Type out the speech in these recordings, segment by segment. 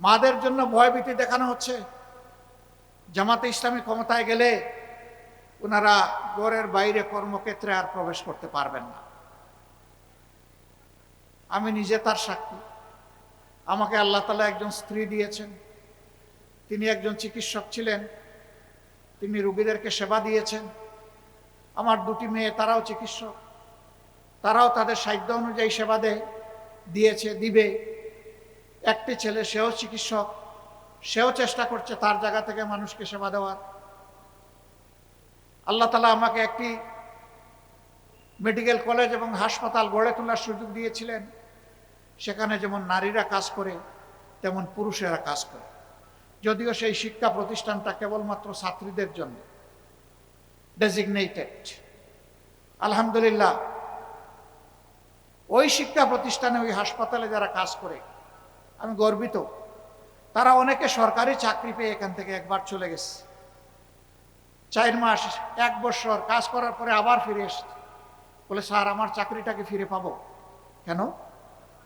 মাদের জন্য ভয়ভীতি দেখানো হচ্ছে। জামাতে ইসলামী ক্ষমতায় গেলে ওনারা গড়ের বাইরে কর্মক্ষেত্রে আর প্রবেশ করতে পারবেন না। আমি নিজে তার সাক্ষী। আমাকে আল্লাহ তালা একজন স্ত্রী দিয়েছেন। তিনি একজন চিকিৎসক ছিলেন। তিনি রুগীদেরকে সেবা দিয়েছেন। আমার দুটি মেয়ে, তারাও চিকিৎসক। তারাও তাদের সাধ্য অনুযায়ী সেবা দেয় দিয়েছে, দিবে। একটি ছেলে, সেও চিকিৎসক, সেও চেষ্টা করছে তার জায়গা থেকে মানুষকে সেবা দেওয়ার। আল্লাহ তালা আমাকে একটি মেডিকেল কলেজ এবং হাসপাতাল গড়ে তোলার সুযোগ দিয়েছিলেন। সেখানে যেমন নারীরা কাজ করে, তেমন পুরুষেরা কাজ করে। যদিও সেই শিক্ষা প্রতিষ্ঠানটা কেবলমাত্র ছাত্রীদের জন্য। ডেজিগনেটেড আলহামদুলিল্লাহ, ওই শিক্ষা প্রতিষ্ঠানে ওই হাসপাতালে যারা কাজ করে আমি গর্বিত। তারা অনেকে সরকারি চাকরি পেয়ে এখান থেকে একবার চলে গেছে। চার মাস, এক বছর কাজ করার পরে আবার ফিরে এসছে। বলে, স্যার, আমার চাকরিটাকে ফিরে পাবো। কেন?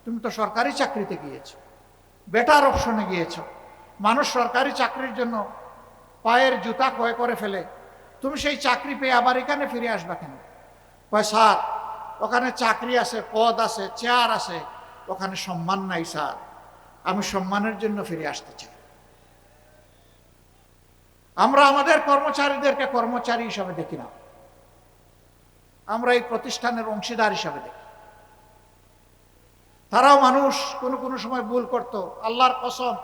তুমি তো সরকারি চাকরিতে গিয়েছো। বেটার অপশনে গিয়েছো। মানুষ সরকারি চাকরির জন্য পায়ের জুতা ক্রয় করে ফেলে। তুমি সেই চাকরি পেয়ে আবার এখানে ফিরে আসবা কেন? কয়, স্যার, ওখানে চাকরি আছে, পদ আছে, চেয়ার আছে, ওখানে সম্মান নাই, স্যার। আমি সম্মানের জন্য ফিরে আসতে চাই। আমরা আমাদের কর্মচারীদেরকে কর্মচারী হিসাবে দেখি না। আমরা এই প্রতিষ্ঠানের অংশীদার হিসাবে দেখি। তারাও মানুষ, কোনো কোনো সময় ভুল করত। আল্লাহর কসম,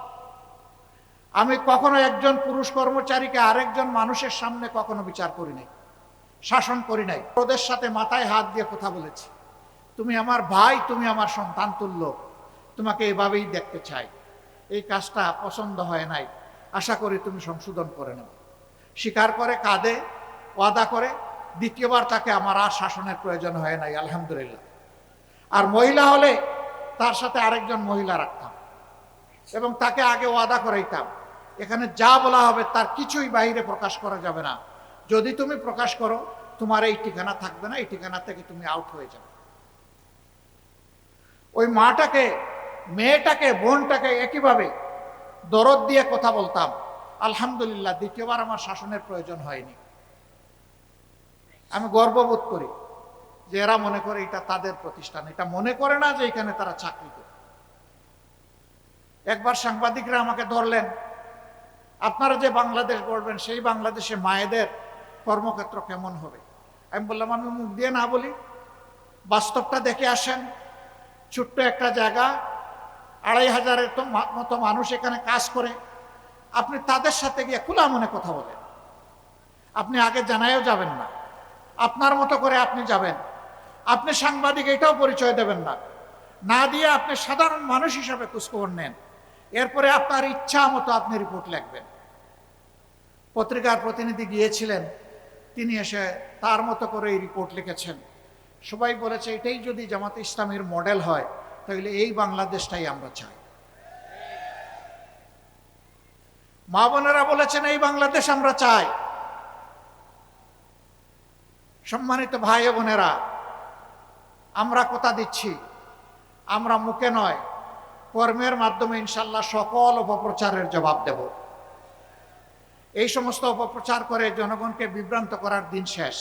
আমি কখনো একজন পুরুষ কর্মচারীকে আরেকজন মানুষের সামনে কখনো বিচার করি নাই, শাসন করি নাই। ওদের সাথে মাথায় হাত দিয়ে কথা বলেছি। তুমি আমার ভাই, তুমি আমার সন্তান তুল্য। তোমাকে এভাবেই দেখতে চাই। এই কাজটা পছন্দ হয় নাই। আশা করি তুমি সংশোধন করে নেবে। স্বীকার করে, কাঁদে, ওয়াদা করে, দ্বিতীয়বার তাকে আমার আর শাসনের প্রয়োজন হয় নাই, আলহামদুলিল্লাহ। আর মহিলা হলে তার সাথে আরেকজন মহিলা রাখতাম এবং তাকে আগে ওয়াদা করাইতাম। এখানে যা বলা হবে তার কিছুই বাইরে প্রকাশ করা যাবে না। যদি তুমি প্রকাশ করো, তোমার এই ঠিকানা থাকবে না, এই ঠিকানা থেকে তুমি আউট হয়ে যাবে। ওই মাটাকে মেয়েটাকে, বোনটাকে একইভাবে দরদ দিয়ে কথা বলতাম। আলহামদুলিল্লাহ, দ্বিতীয়বার আমার শাসনের প্রয়োজন হয়নি। আমি গর্ববোধ করি যে এরা মনে করে এটা তাদের প্রতিষ্ঠান। এটা মনে করে না যে এখানে তারা চাকরি করে। একবার সাংবাদিকরা আমাকে ধরলেন, আপনারা যে বাংলাদেশ গড়বেন, সেই বাংলাদেশে মায়েদের কর্মক্ষেত্র কেমন হবে? আমি বললাম, আমি মুখ দিয়ে না বলি। বাস্তবটা দেখে আসেন। ছোট্ট একটা জায়গা আড়াই হাজারের মতো মানুষ এখানে কাজ করে। আপনি তাদের সাথে গিয়ে খোলা মনে কথা বলেন। আপনি আগে জানায়ও যাবেন না। আপনার মতো করে আপনি যাবেন। আপনি সাংবাদিক এটাও পরিচয় দেবেন না। না দিয়ে আপনি সাধারণ মানুষ হিসাবে খোঁজখবর নেন। এরপরে আপনার ইচ্ছা মতো আপনি রিপোর্ট লিখবেন। পত্রিকার প্রতিনিধি গিয়েছিলেন। তিনি এসে তার মতো করে এই রিপোর্ট লিখেছেন। সবাই বলেছে, এটাই যদি জামাতে ইসলামের মডেল হয় তাহলে এই বাংলাদেশটাই আমরা চাই। মা বোনেরা বলেছেন, এই বাংলাদেশ আমরা চাই। সম্মানিত ভাই বোনেরা, আমরা কথা দিচ্ছি, আমরা মুখে নয়, কর্মের মাধ্যমে ইনশাল্লাহ সকল অপপ্রচারের জবাব দেব। এই সমস্ত অপপ্রচার করে জনগণকে বিভ্রান্ত করার দিন শেষ।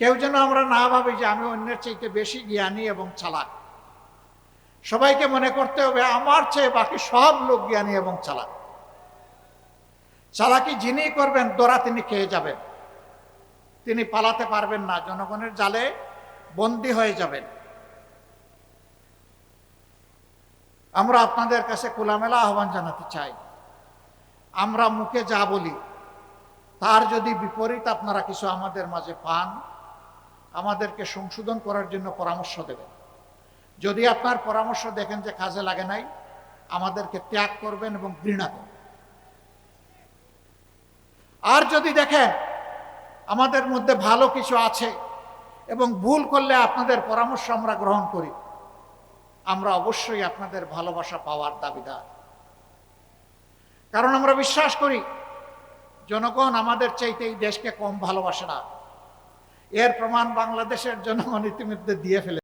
কেউ যেন আমরা না ভাবি যে আমি অন্যের চাইতে বেশি জ্ঞানী এবং চালাক। সবাইকে মনে করতে হবে, আমার চেয়ে বাকি সব লোক জ্ঞানী এবং চালাক। চালাকি যিনি করবেন, দোরা তিনি খেয়ে যাবেন। তিনি পালাতে পারবেন না, জনগণের জালে বন্দী হয়ে যাবেন। আমরা আপনাদের কাছে খোলামেলা আহ্বান জানাতে চাই। আমরা মুখে যা বলি, তার যদি বিপরীত আপনারা কিছু আমাদের মাঝে পান, আমাদেরকে সংশোধন করার জন্য পরামর্শ দেবেন। যদি আপনার পরামর্শ দেখেন যে কাজে লাগে নাই, আমাদেরকে ত্যাগ করবেন এবং ঘৃণা করবেন। আর যদি দেখেন আমাদের মধ্যে ভালো কিছু আছে এবং ভুল করলে আপনাদের পরামর্শ আমরা গ্রহণ করি, আমরা অবশ্যই আপনাদের ভালোবাসা পাওয়ার দাবিদার। কারণ আমরা বিশ্বাস করি, জনগণ আমাদের চাইতে এই দেশকে কম ভালোবাসে না। এর প্রমাণ বাংলাদেশের জনগণ ইতিমধ্যে দিয়ে ফেলে